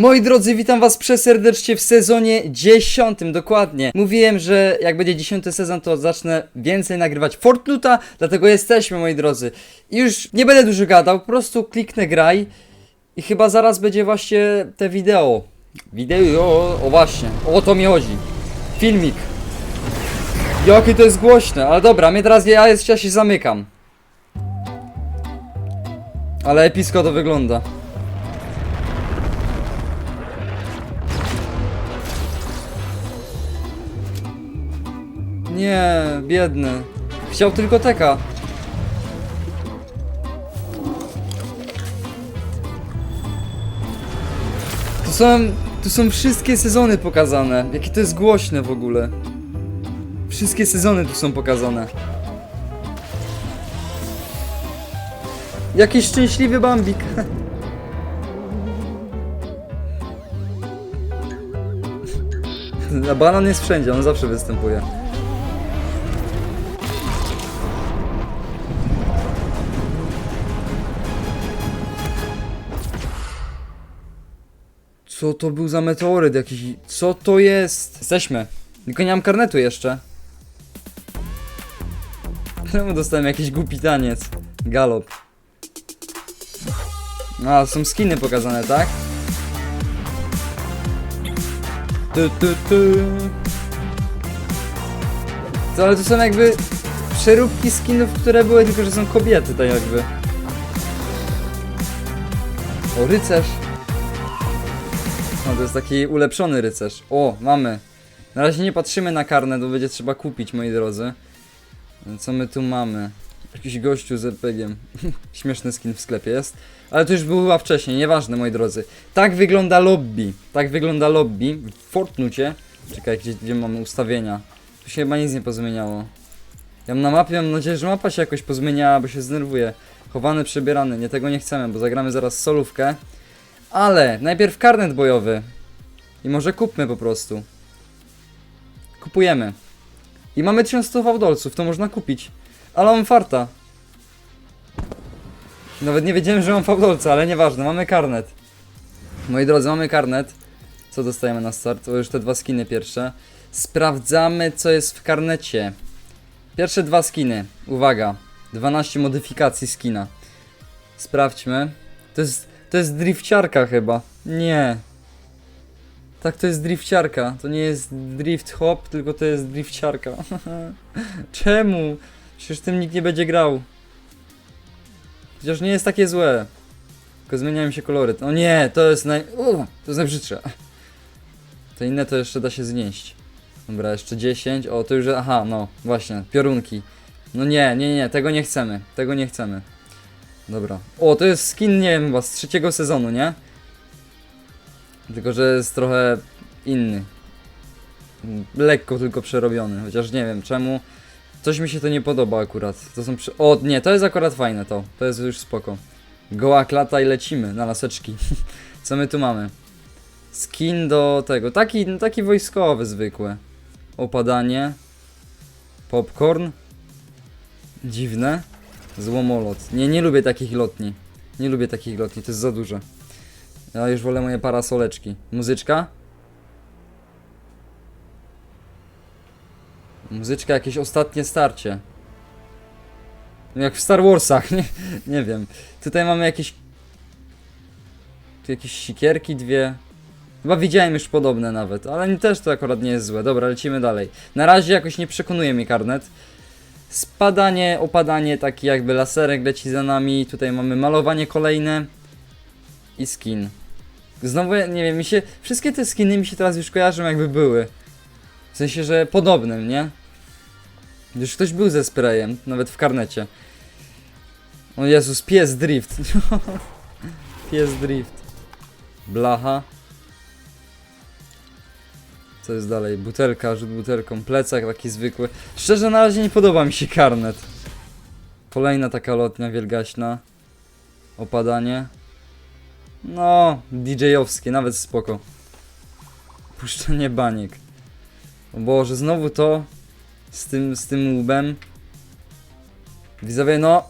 Moi drodzy, witam was przeserdecznie w sezonie 10, dokładnie. Mówiłem, że jak będzie 10 sezon, to zacznę więcej nagrywać Fortnuta, dlatego jesteśmy, moi drodzy. I już nie będę dużo gadał, po prostu kliknę graj i chyba zaraz będzie właśnie te wideo. Wideo, o, właśnie, o to mi chodzi. Filmik. Jakie to jest głośne, ale dobra, mnie teraz ja, jest, ja się zamykam. Ale epicko to wygląda. Nie, biedny. Chciał tylko teka. Tu są, tu są wszystkie sezony pokazane. Jakie to jest głośne w ogóle. Wszystkie sezony tu są pokazane. Jakiś szczęśliwy bambik. Banan jest wszędzie, on zawsze występuje. Co to był za meteoryt jakiś? Co to jest? Jesteśmy. Tylko nie mam karnetu jeszcze. Czemu dostałem jakiś głupi taniec? Galop. A, są skiny pokazane, tak? Tu, tu, tu. To, ale to są jakby przeróbki skinów, które były, tylko że są kobiety, tak jakby. O, rycerz. No, to jest taki ulepszony rycerz. O, mamy. Na razie nie patrzymy na karnet, bo będzie trzeba kupić, moi drodzy. Co my tu mamy? Jakiś gościu z RPG-iem. Śmieszny skin w sklepie jest. Ale to już była wcześniej, nieważne, moi drodzy. Tak wygląda lobby. Tak wygląda lobby w Fortnucie. Czekaj, gdzie, gdzie mamy ustawienia? Tu się chyba nic nie pozmieniało. Ja na mapie, mam nadzieję, że mapa się jakoś pozmieniała, bo się zdenerwuje. Chowany, przebierany, nie tego nie chcemy, bo zagramy zaraz solówkę. Ale najpierw karnet bojowy. I może kupmy po prostu. Kupujemy. I mamy 1100 fałdolców, to można kupić. Ale mam farta. Nawet nie wiedziałem, że mam fałdolca, ale nieważne, mamy karnet. Moi drodzy, mamy karnet. Co dostajemy na start? To już te dwa skiny pierwsze. Sprawdzamy, co jest w karnecie. Pierwsze dwa skiny. Uwaga. 12 modyfikacji skina. Sprawdźmy. To jest, to jest drifciarka chyba. Nie. Tak, to jest drifciarka. To nie jest drift hop, tylko to jest drifciarka. Czemu? Przecież tym nikt nie będzie grał. Chociaż nie jest takie złe. Tylko zmieniają się kolory. O nie, to jest naj... U, to jest najbrzydsze. To inne to jeszcze da się znieść. Dobra, jeszcze 10. O, to już... Aha, no, właśnie, piorunki. No nie, nie, nie, tego nie chcemy. Tego nie chcemy. Dobra. O, to jest skin, nie wiem, chyba z trzeciego sezonu, nie? Tylko, że jest trochę inny. Lekko tylko przerobiony, chociaż nie wiem czemu. Coś mi się to nie podoba akurat. To są przy... O, nie, to jest akurat fajne to. To jest już spoko. Goła klata i lecimy na laseczki. Co my tu mamy? Skin do tego. Taki, taki wojskowy zwykły. Opadanie. Popcorn. Dziwne. Złomolot. Nie, nie lubię takich lotni. Nie lubię takich lotni, to jest za duże. Ja już wolę moje parasoleczki. Muzyczka? Muzyczka, jakieś ostatnie starcie. Jak w Star Warsach, nie, nie wiem. Tutaj mamy jakieś... Tu jakieś sikierki dwie. Chyba widziałem już podobne nawet, ale też to akurat nie jest złe. Dobra, lecimy dalej. Na razie jakoś nie przekonuje mnie karnet. Spadanie, opadanie, taki jakby laserek leci za nami. Tutaj mamy malowanie kolejne. I skin. Znowu, nie wiem, mi się... Wszystkie te skiny mi się teraz już kojarzą jakby były. W sensie, że podobnym, nie? Już ktoś był ze sprayem, nawet w karnecie. O Jezus, pies drift. pies drift. Blacha. Co jest dalej? Butelka, rzut butelką, plecak taki zwykły. Szczerze, na razie nie podoba mi się karnet. Kolejna taka lotnia wielgaśna. Opadanie. No, DJ-owskie, nawet spoko. Puszczenie baniek. O Boże, znowu to z tym, z tym łbem. Widzowie, no.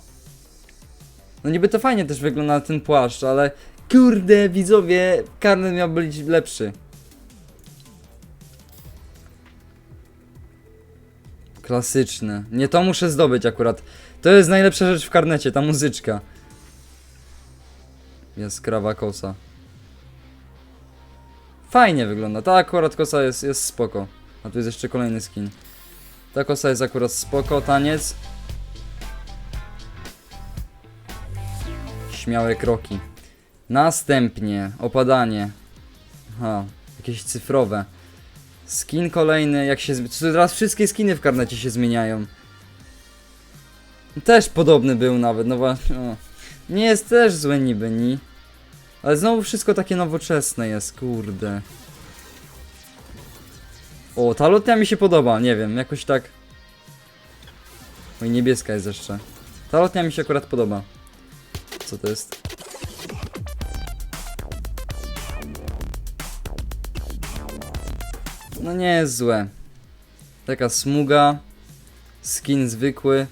No niby to fajnie też wygląda ten płaszcz, ale Kurde, widzowie, karnet miał być lepszy. Klasyczne. Nie to muszę zdobyć akurat. To jest najlepsza rzecz w karnecie, ta muzyczka. Jaskrawa kosa. Fajnie wygląda. Ta akurat kosa jest, jest spoko. A tu jest jeszcze kolejny skin. Ta kosa jest akurat spoko, taniec. Śmiałe kroki. Następnie opadanie. Aha, jakieś cyfrowe. Skin kolejny, jak się. Teraz wszystkie skiny w karnecie się zmieniają. Też podobny był nawet, no właśnie. Nie jest też złe niby, ni. Ale znowu wszystko takie nowoczesne jest, kurde. O, ta lotnia mi się podoba, nie wiem, jakoś tak. Oj, niebieska jest jeszcze. Ta lotnia mi się akurat podoba. Co to jest? No nie jest złe. Taka smuga. Skin zwykły.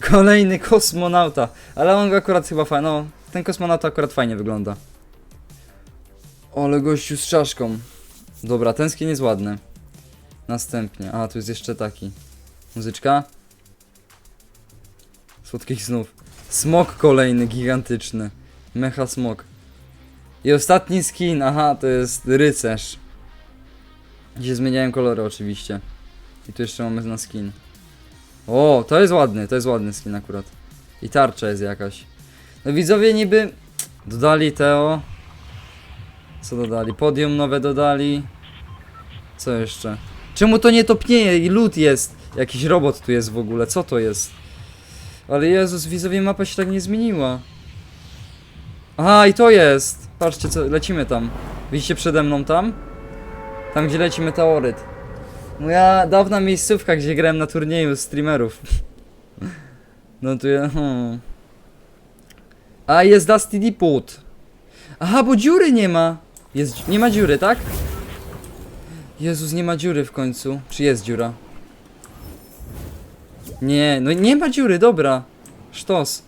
Kolejny kosmonauta. Ale on akurat chyba fajnie. No, ten kosmonauta akurat fajnie wygląda. Ale gościu z czaszką. Dobra, ten skin jest ładny. Następnie. A, tu jest jeszcze taki. Muzyczka. Słodkich snów. Smok kolejny, gigantyczny. Mecha smok. I ostatni skin, aha, to jest rycerz. Gdzie zmieniają kolory oczywiście. I tu jeszcze mamy na skin. O, to jest ładny, to jest ładny skin akurat. I tarcza jest jakaś. No widzowie niby dodali Teo. Co dodali? Podium nowe dodali. Co jeszcze? Czemu to nie topnieje i lód jest? Jakiś robot tu jest w ogóle, co to jest? Ale Jezus, widzowie mapa się tak nie zmieniła. Aha, i to jest! Patrzcie, co, lecimy tam. Widzicie przede mną tam? Tam, gdzie leci meteoryt. Moja dawna miejscówka, gdzie grałem na turnieju streamerów. No tu ja... Hmm. A, jest Dusty Depot. Aha, bo dziury nie ma. Jest, nie ma dziury, tak? Jezus, nie ma dziury w końcu. Czy jest dziura? Nie, no nie ma dziury, dobra. Sztos.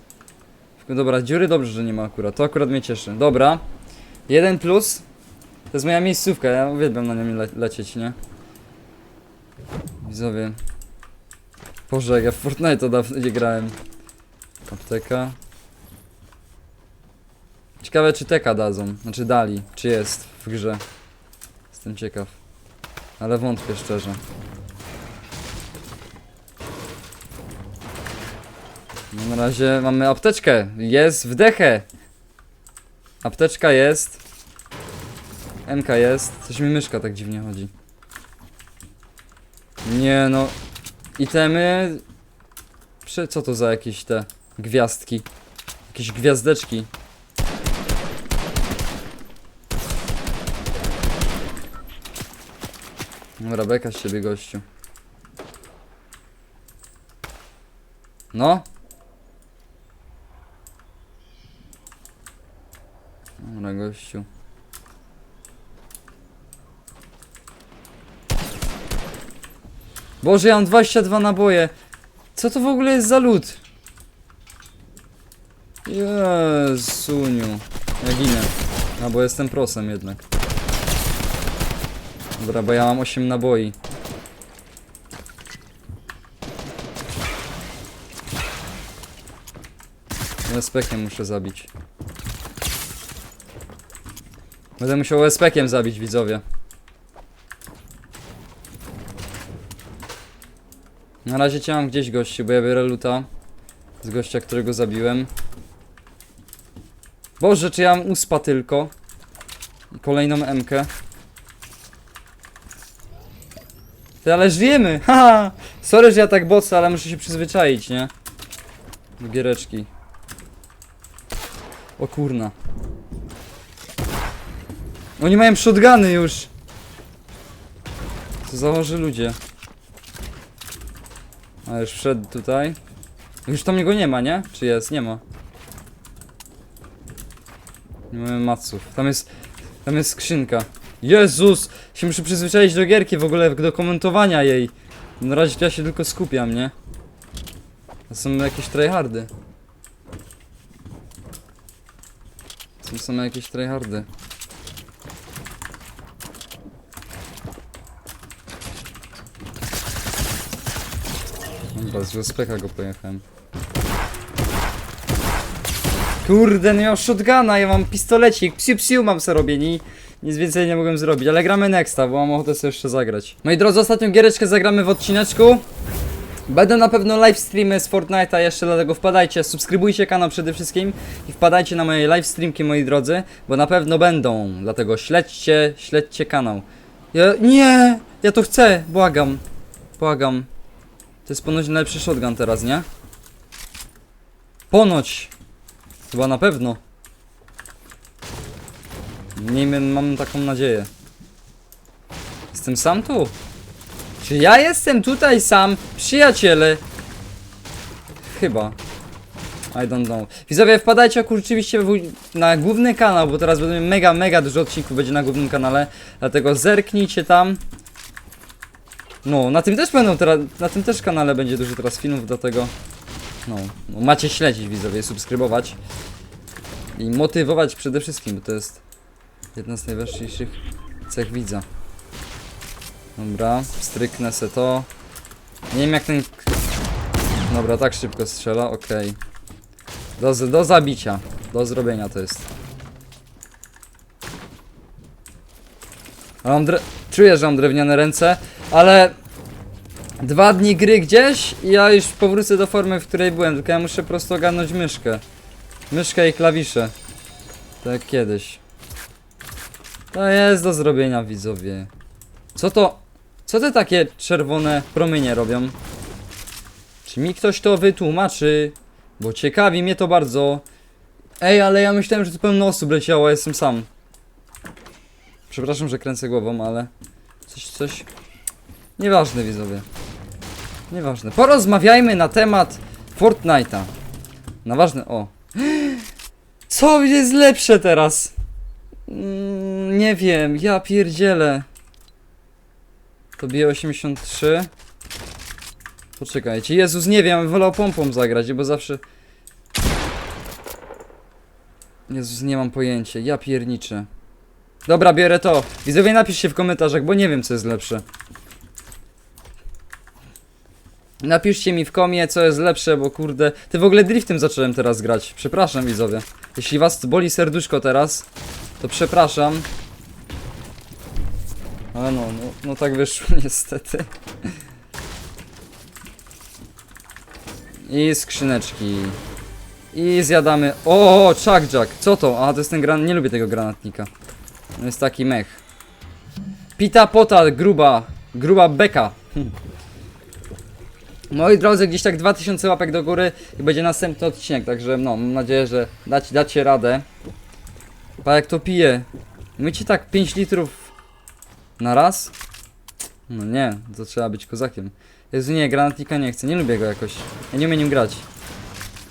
Dobra, dziury dobrze, że nie ma akurat. To akurat mnie cieszy. Dobra. Jeden plus. To jest moja miejscówka, ja uwielbiam na nią le lecieć, nie? Widzowie. Boże, ja w Fortnite dawno nie grałem. Apteka. Ciekawe czy teka dadzą, znaczy dali, czy jest w grze. Jestem ciekaw. Ale wątpię szczerze. Na razie mamy apteczkę. Jest w dechę. Apteczka jest. MK jest. Coś mi myszka tak dziwnie chodzi. Nie no. Itemy. Prze co to za jakieś te gwiazdki? Jakieś gwiazdeczki. Dobra, beka z ciebie gościu. No. Dobra, gościu. Boże, ja mam 22 naboje. Co to w ogóle jest za lód? Jezuniu. Ja ginę. A, bo jestem prosem jednak. Dobra, bo ja mam 8 naboi. Respekiem muszę zabić. Będę musiał respekiem zabić widzowie. Na razie cię mam gdzieś gości, bo ja biorę luta z gościa, którego zabiłem. Boże, czy ja mam uspa tylko? I kolejną MK. Ty, ale żyjemy! Haha! Sorry, że ja tak bocę, ale muszę się przyzwyczaić, nie? Do giereczki. O kurna. Oni mają shotguny już! Co założy ludzie? A już wszedł tutaj. Już tam niego nie ma, nie? Czy jest? Nie ma. Nie mamy maców. Tam jest. Tam jest skrzynka. Jezus! Się muszę przyzwyczaić do gierki w ogóle, do komentowania jej. Na razie to ja się tylko skupiam, nie? To są jakieś tryhardy. Są same jakieś tryhardy. Dobra, z USPK go pojechałem. Kurde, nie miał shotguna, ja mam pistolecik, psiu psiu mam co robię, ni, nic więcej nie mogłem zrobić, ale gramy nexta, bo mam ochotę sobie jeszcze zagrać. Moi drodzy, ostatnią giereczkę zagramy w odcineczku. Będą na pewno live streamy z Fortnite'a jeszcze, dlatego wpadajcie, subskrybujcie kanał przede wszystkim i wpadajcie na moje live streamki, moi drodzy, bo na pewno będą, dlatego śledźcie, śledźcie kanał. Ja, nie, ja to chcę, błagam, błagam. To jest ponoć najlepszy shotgun teraz, nie? Ponoć. Chyba na pewno. Miejmy, mam taką nadzieję. Jestem sam tu? Czy ja jestem tutaj sam? Przyjaciele. Chyba. I don't know. Widzowie, wpadajcie w- na główny kanał, bo teraz będę miał mega, mega dużo odcinków będzie na głównym kanale. Dlatego zerknijcie tam. No, na tym też będą teraz, na tym też kanale będzie dużo teraz filmów, dlatego no, no macie śledzić widzowie, subskrybować i motywować przede wszystkim, bo to jest jedna z najważniejszych cech widza. Dobra, stryknę se to. Nie wiem jak ten... Dobra, tak szybko strzela, okej. Do, z- do zabicia, do zrobienia to jest. Ale Mam dre... Czuję, że mam drewniane ręce, ale dwa dni gry gdzieś i ja już powrócę do formy, w której byłem, tylko ja muszę po prostu ogarnąć myszkę. Myszkę i klawisze. Tak jak kiedyś. To jest do zrobienia, widzowie. Co to? Co te takie czerwone promienie robią? Czy mi ktoś to wytłumaczy? Bo ciekawi mnie to bardzo. Ej, ale ja myślałem, że tu pełno osób leciało, a jestem sam. Przepraszam, że kręcę głową, ale... Coś, coś... Nieważne, widzowie. Nieważne. Porozmawiajmy na temat Fortnite'a. Na ważne... O. Co jest lepsze teraz? Mm, nie wiem, ja pierdzielę. To bije 83. Poczekajcie, Jezus, nie wiem, wolał pompą zagrać, bo zawsze... Jezus, nie mam pojęcia, ja pierniczę. Dobra, biorę to. Widzowie, napiszcie w komentarzach, bo nie wiem, co jest lepsze. Napiszcie mi w komie, co jest lepsze, bo kurde... Ty w ogóle driftem zacząłem teraz grać. Przepraszam, widzowie. Jeśli was boli serduszko teraz, to przepraszam. Ale no, no, no tak wyszło niestety. I skrzyneczki. I zjadamy. O, Chuck Jack. Co to? A, to jest ten gran. Nie lubię tego granatnika. No jest taki mech. Pita pota, gruba. Gruba beka. Hm. Moi drodzy, gdzieś tak 2000 łapek do góry i będzie następny odcinek, także no, mam nadzieję, że dać, dacie radę. Pa jak to pije. Mycie tak 5 litrów na raz? No nie, to trzeba być kozakiem. Jezu nie, granatnika nie chcę, nie lubię go jakoś. Ja nie umiem nim grać.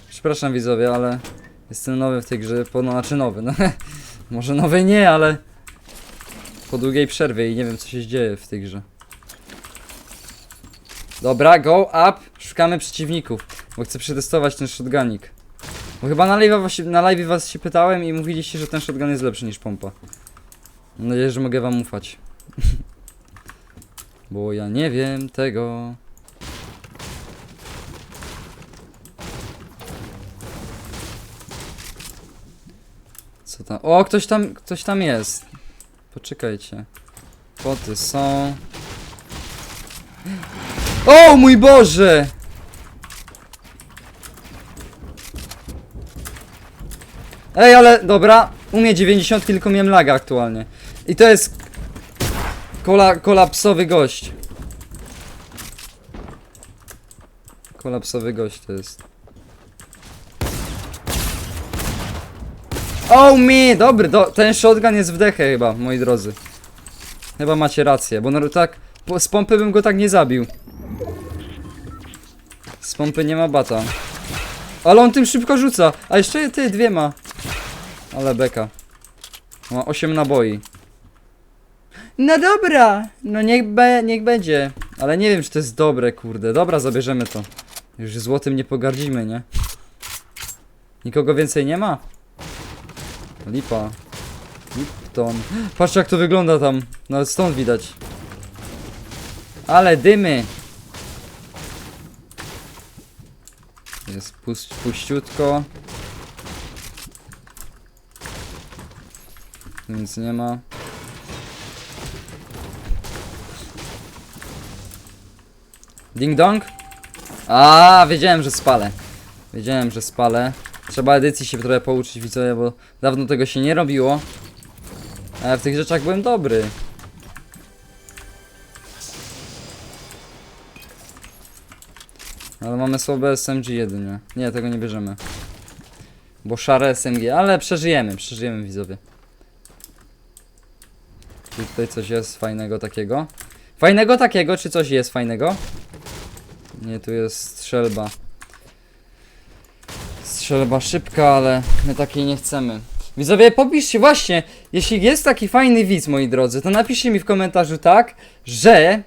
Przepraszam widzowie, ale jestem nowy w tej grze, no, znaczy nowy, no może nowy nie, ale po długiej przerwie i nie wiem co się dzieje w tej grze. Dobra, go up, szukamy przeciwników, bo chcę przetestować ten shotgunik. Bo chyba na live, was, na live was się pytałem i mówiliście, że ten shotgun jest lepszy niż pompa. Mam nadzieję, że mogę wam ufać. Bo ja nie wiem tego. Co tam? O, ktoś tam, ktoś tam jest. Poczekajcie. Poty są. O mój Boże! Ej, ale dobra, umie 90, tylko miałem laga aktualnie. I to jest kola, kolapsowy gość. Kolapsowy gość to jest. Oh me, dobry, do, ten shotgun jest w dechę chyba, moi drodzy. Chyba macie rację, bo no tak, po, z pompy bym go tak nie zabił. Z pompy nie ma bata. Ale on tym szybko rzuca, a jeszcze ty, dwie ma. Ale beka. Ma 8 naboi. No dobra, no niech, be, niech będzie. Ale nie wiem, czy to jest dobre, kurde. Dobra, zabierzemy to. Już złotym nie pogardzimy, nie? Nikogo więcej nie ma? Lipa. Lipton. Patrzcie jak to wygląda tam. Nawet stąd widać. Ale dymy. Jest puściutko. Nic nie ma. Ding dong? A, wiedziałem, że spalę. Wiedziałem, że spalę. Trzeba edycji się trochę pouczyć, widzowie, bo dawno tego się nie robiło. A ja w tych rzeczach byłem dobry. Ale mamy słabe SMG jedynie. Nie, tego nie bierzemy. Bo szare SMG, ale przeżyjemy, przeżyjemy widzowie. Czy tutaj coś jest fajnego takiego? Fajnego takiego, czy coś jest fajnego? Nie, tu jest strzelba. Strzelba szybka, ale my takiej nie chcemy. Widzowie, popiszcie właśnie, jeśli jest taki fajny widz, moi drodzy, to napiszcie mi w komentarzu tak, że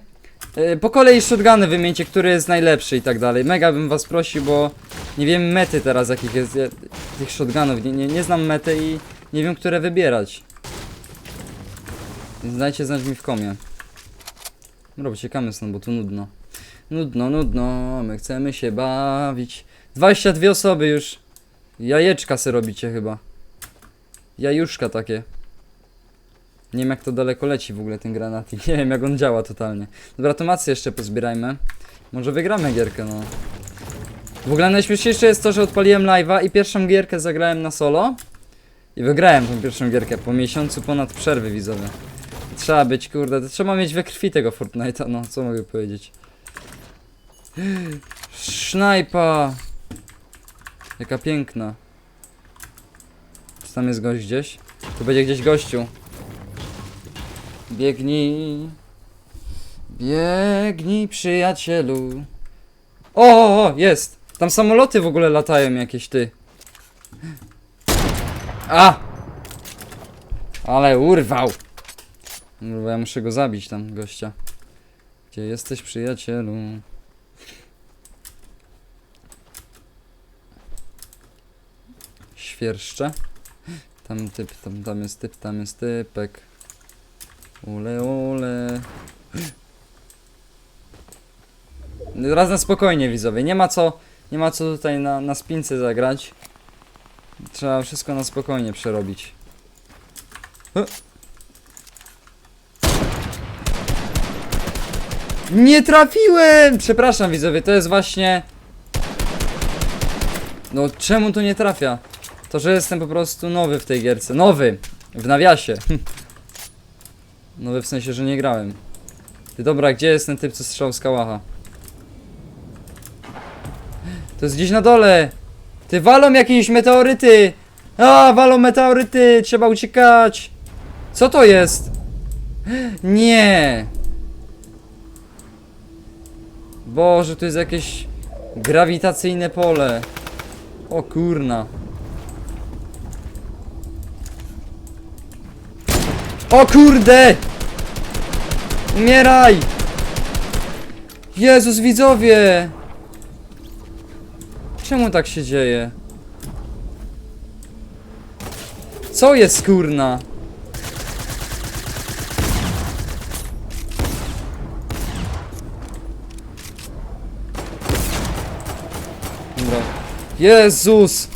po kolei shotguny wymieńcie, który jest najlepszy i tak dalej. Mega bym was prosił, bo nie wiem mety teraz, jakich jest tych shotgunów. Nie, nie, nie znam mety i nie wiem, które wybierać. Więc dajcie znać mi w komie. Dobra, uciekamy stąd, bo tu nudno. Nudno, nudno, my chcemy się bawić. 22 osoby już. Jajeczka se robicie chyba. Jajuszka takie. Nie wiem jak to daleko leci w ogóle ten granatnik. Nie wiem jak on działa totalnie. Dobra, to macy jeszcze pozbierajmy. Może wygramy gierkę, no. W ogóle najśmieszniejsze jest to, że odpaliłem live'a i pierwszą gierkę zagrałem na solo. I wygrałem tą pierwszą gierkę po miesiącu ponad przerwy widzowie. Trzeba być, kurde, trzeba mieć we krwi tego Fortnite'a, no co mogę powiedzieć. Sznajpa! Jaka piękna. Czy tam jest gość gdzieś? Tu będzie gdzieś gościu. Biegnij. Biegnij, przyjacielu. O, o, jest! Tam samoloty w ogóle latają jakieś, ty. A! Ale urwał! No, ja muszę go zabić tam, gościa. Gdzie jesteś, przyjacielu? Świerszcze. Tam typ, tam, tam jest typ, tam jest typek. Ule, ule. Raz na spokojnie widzowie, nie ma co, nie ma co tutaj na, na spince zagrać. Trzeba wszystko na spokojnie przerobić. E. Nie trafiłem! Przepraszam widzowie, to jest właśnie... No czemu to nie trafia? To, że jestem po prostu nowy w tej gierce. Nowy! W nawiasie. nowy w sensie, że nie grałem. Ty dobra, gdzie jest ten typ, co strzał z kałacha? To jest gdzieś na dole! Ty walą jakieś meteoryty! A, walą meteoryty! Trzeba uciekać! Co to jest? Nie! Boże, tu jest jakieś grawitacyjne pole. O kurna. O kurde! Umieraj! Jezus widzowie! Czemu tak się dzieje? Co jest kurna? Jezus!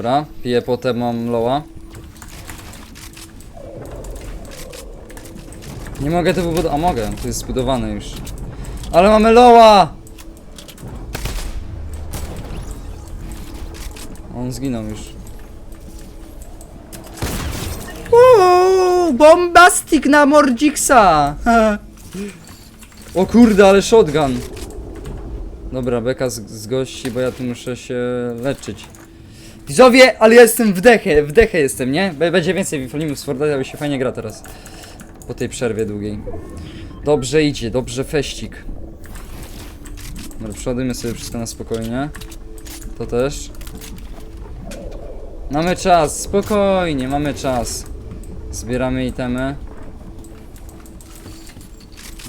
Dobra, piję potem mam loa. Nie mogę tego budować. A mogę, to jest zbudowane już. Ale mamy loa! On zginął już. Uuu, bombastik na Mordiksa! o kurde, ale shotgun. Dobra, beka z, z gości, bo ja tu muszę się leczyć. Widzowie, ale ja jestem w dechę, w dechę jestem, nie? Będzie więcej filmów z Fortnite, się fajnie gra teraz. Po tej przerwie długiej. Dobrze idzie, dobrze feścik. Dobra, przeładujmy sobie wszystko na spokojnie. To też. Mamy czas, spokojnie, mamy czas. Zbieramy itemy.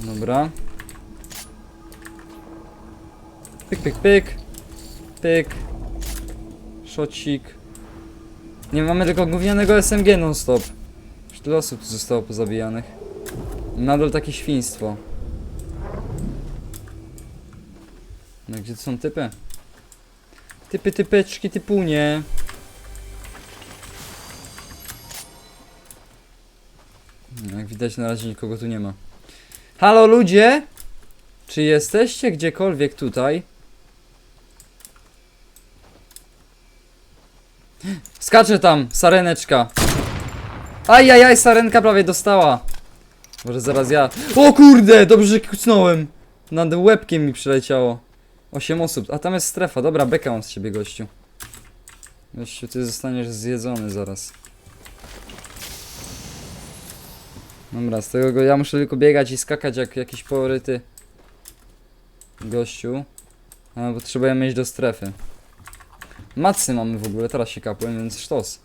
Dobra. Pyk, pyk, pyk. Pyk. Szocik. Nie mamy tylko gównianego SMG non stop. Już tyle osób tu zostało pozabijanych. Nadal takie świństwo. No gdzie to są typy? Typy, typeczki, typunie. No, Jak widać na razie nikogo tu nie ma. Halo ludzie! Czy jesteście gdziekolwiek tutaj? Skacze tam, sareneczka. Ajajaj, sarenka prawie dostała. Może zaraz ja. O kurde, dobrze że kucnąłem. Nad łebkiem mi przyleciało. 8 osób, a tam jest strefa. Dobra, bekę mam z ciebie, gościu. Gościu, ty zostaniesz zjedzony zaraz. Dobra, z tego go ja muszę tylko biegać i skakać jak jakiś poryty gościu. A potrzebujemy iść do strefy. Macy mamy w ogóle, teraz się kapłem, więc sztos.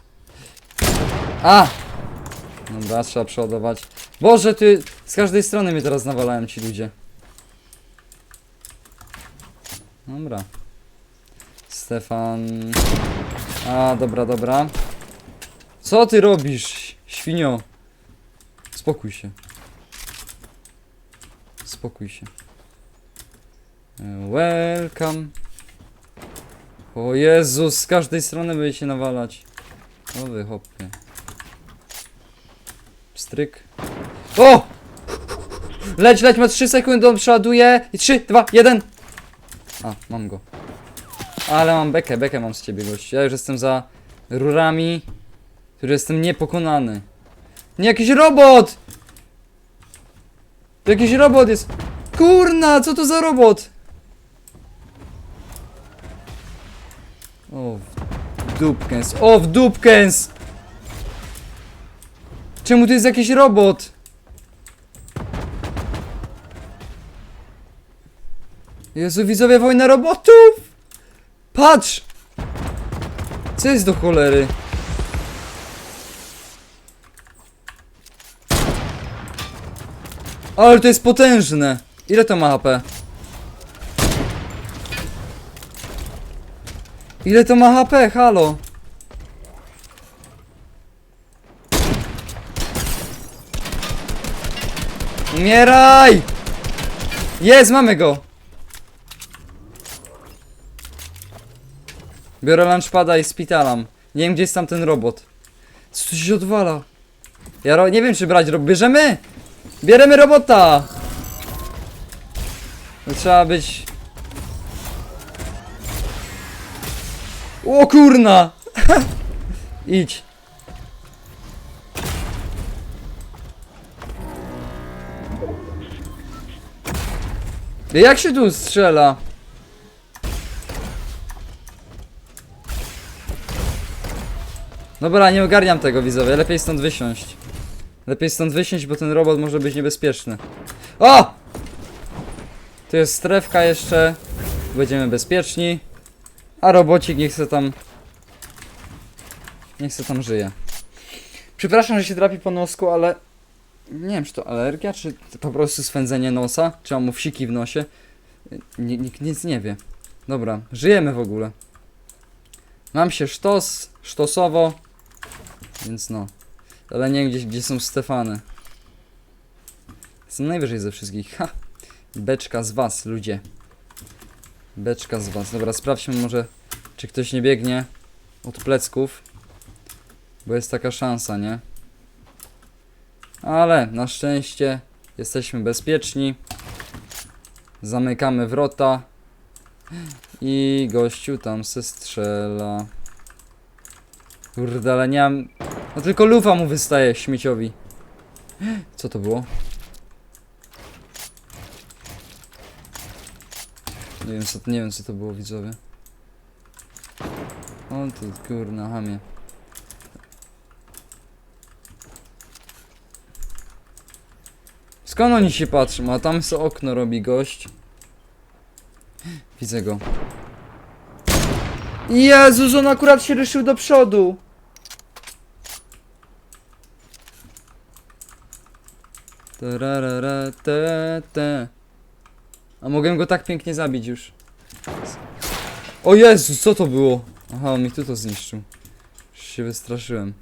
A! Dobra, trzeba przeładować. Boże, ty z każdej strony mnie teraz nawalają ci ludzie. Dobra. Stefan. A, dobra, dobra. Co ty robisz, świnio? Spokój się. Spokój się. Welcome. O Jezus, z każdej strony będzie się nawalać. O wy hopie. Stryk. O! Leć, leć, ma 3 sekundy, on przeładuje. I 3, 2, 1. A, mam go. Ale mam bekę, bekę mam z ciebie, gościu. Ja już jestem za rurami, który jestem niepokonany. Nie, jakiś robot! Jakiś robot jest. Kurna, co to za robot? O, w dupkens. O, w dupkens! Czemu tu jest jakiś robot? Jezu, widzowie, wojna robotów! Patrz! Co jest do cholery? Ale to jest potężne! Ile to ma HP? Ile to ma HP? Halo? Umieraj! Jest, mamy go! Biorę lunchpada i spitalam. Nie wiem, gdzie jest tam ten robot. Co tu się odwala? Ja ro nie wiem, czy brać robot. Bierzemy! Bierzemy robota! Trzeba być... O kurna! Idź. Jak się tu strzela? Dobra, nie ogarniam tego widzowie, lepiej stąd wysiąść. Lepiej stąd wysiąść, bo ten robot może być niebezpieczny. O! Tu jest strefka jeszcze. Będziemy bezpieczni. A robocik niech se tam... Niech se tam żyje. Przepraszam, że się trapi po nosku, ale... Nie wiem, czy to alergia, czy to po prostu swędzenie nosa, czy mam mu wsiki w nosie. Ni- Nikt nic nie wie. Dobra, żyjemy w ogóle. Mam się sztos, sztosowo. Więc no. Ale nie wiem, gdzie, gdzie są Stefany. Jestem najwyżej ze wszystkich. Ha! Beczka z was, ludzie. Beczka z was. Dobra, sprawdźmy może, czy ktoś nie biegnie od plecków. Bo jest taka szansa, nie? Ale na szczęście jesteśmy bezpieczni. Zamykamy wrota. I gościu tam se strzela. Kurde, ale nie mam... No tylko lufa mu wystaje śmieciowi. Co to było? Nie wiem co, nie wiem co to było widzowie. O ty kurna hamie. Skąd oni się patrzą? A tam co okno robi gość. Widzę go. Jezus, on akurat się ruszył do przodu. Tararara, te, te. A mogłem go tak pięknie zabić już. O Jezus, co to było? Aha, on mi tu to zniszczył. Już się wystraszyłem.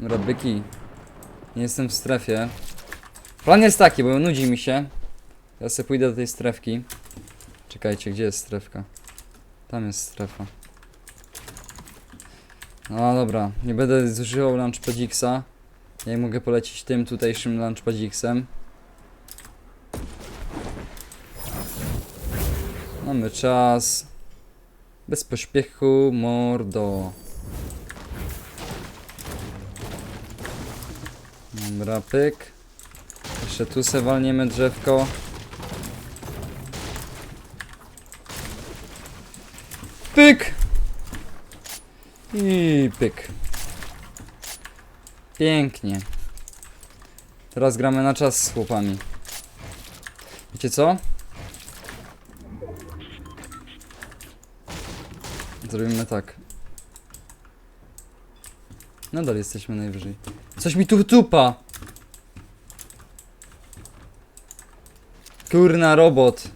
Dobra, byki. Nie jestem w strefie. Plan jest taki, bo nudzi mi się. Ja sobie pójdę do tej strefki. Czekajcie, gdzie jest strefka? Tam jest strefa. No dobra, nie będę zużywał launchpadiksa. Ja mogę polecić tym tutejszym launchpadiksem. Mamy czas. Bez pośpiechu, mordo. Dobra, pyk. Jeszcze tu se walniemy drzewko. Pyk! I pyk. Pięknie. Teraz gramy na czas z chłopami. Wiecie co? Zrobimy tak. Nadal jesteśmy najwyżej. Coś mi tu tupa! Kurna robot.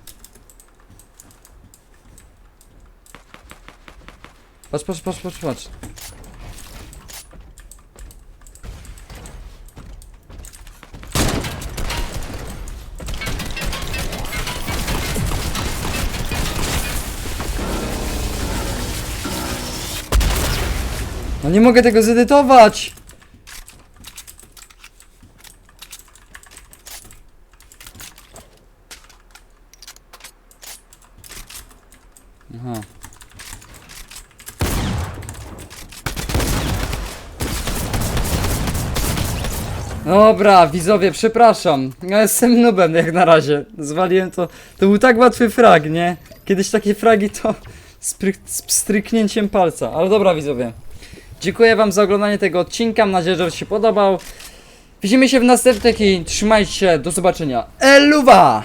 Patrz, patrz, patrz, patrz, patrz. No nie mogę tego zedytować! Dobra, widzowie, przepraszam. Ja jestem nubem jak na razie. Zwaliłem to. To był tak łatwy frag, nie? Kiedyś takie fragi to z, z pstryknięciem palca. Ale dobra, widzowie. Dziękuję wam za oglądanie tego odcinka. Mam nadzieję, że się podobał. Widzimy się w następnych i trzymajcie się. Do zobaczenia. Eluwa!